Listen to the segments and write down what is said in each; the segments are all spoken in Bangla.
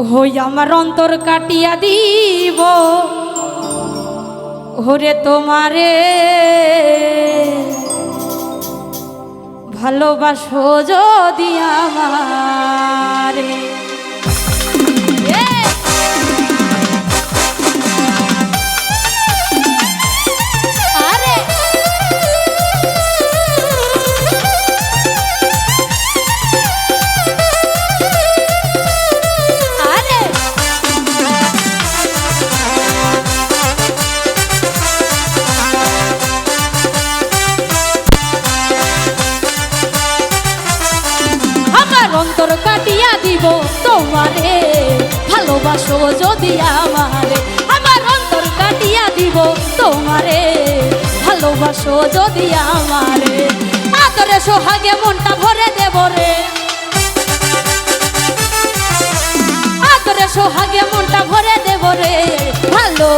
হই আমার অন্তর কাটিয়া দিব। হরে তোমারে ভালোবাসো যদি আমারে। আমার কাটিয়া দিব তোমারে। ভালোবাসো যদি আমারে, আমার অন্তর কাটিয়া দিব তোমারে। ভালোবাসো যদি আমারে, আদরে সোহাগে মনটা ভরে দেব রে। আদরে সোহাগে মনটা ভরে দেব রে। ভালো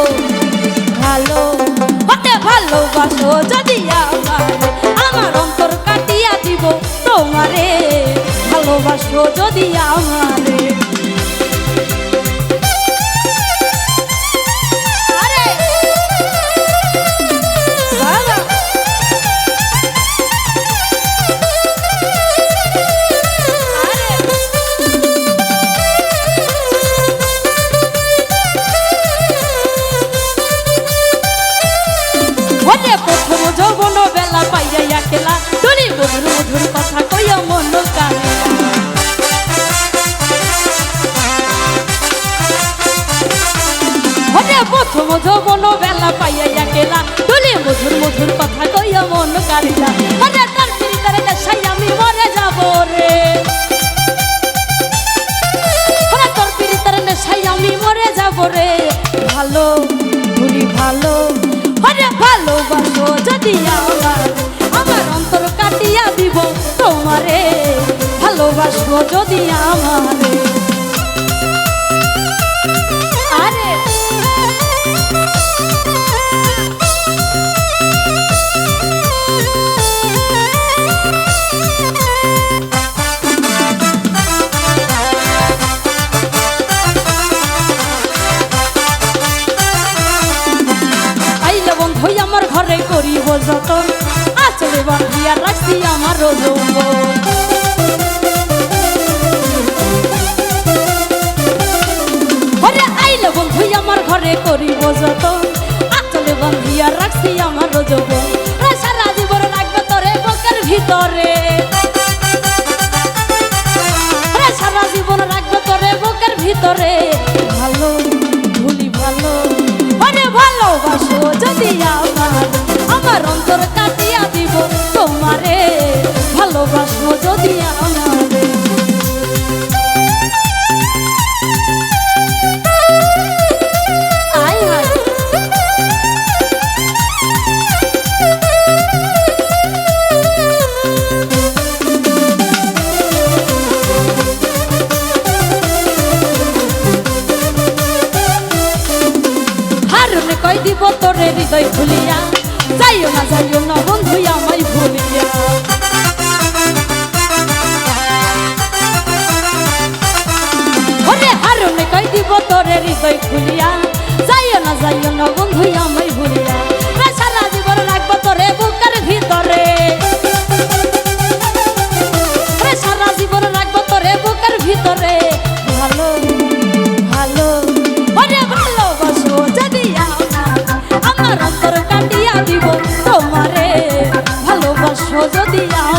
ভালো, হতে ভালোবাসো যদি আমার ভালোবাসো যদি আমারে ওরে প্রথম যৌবন বেলা পাইয়া একলা তুলি মধুর মধুর কথা কইয়া মন কারিলা ওরে তার পিরিতারে দেশাই আমি মরে যাব রে। ওরে তোর পিরিতারে দেশাই আমি মরে যাব রে। ভালো, ভুলি ভালো। ওরে ভালোবাসো যদি আমার আমার অন্তর কাটিয়া দিব তোমারে। ভালোবাসো যদি আমারে। করিব যতন, আচলে বান্ধিয়া রাখছি আমার যৌবন আইলে বন্ধু, আমার ঘরে করিব যতন, আচলে বান্ধিয়া রাখছি আমার যৌবন সারা জীবন রাখবে বুকের ভিতরে। সারা জীবন রাখবে তোরে বুকের ভিতরে। হারুনে কই দিব তোরে হৃদয় ভুলিয়া? যাইও না যাইও না বন্ধু, আমায় ভুলিয়া। ওরে হারুনে কই দিব তোরে হৃদয় ভুলিয়া? যাইও না যাইও না বন্ধু, আমায়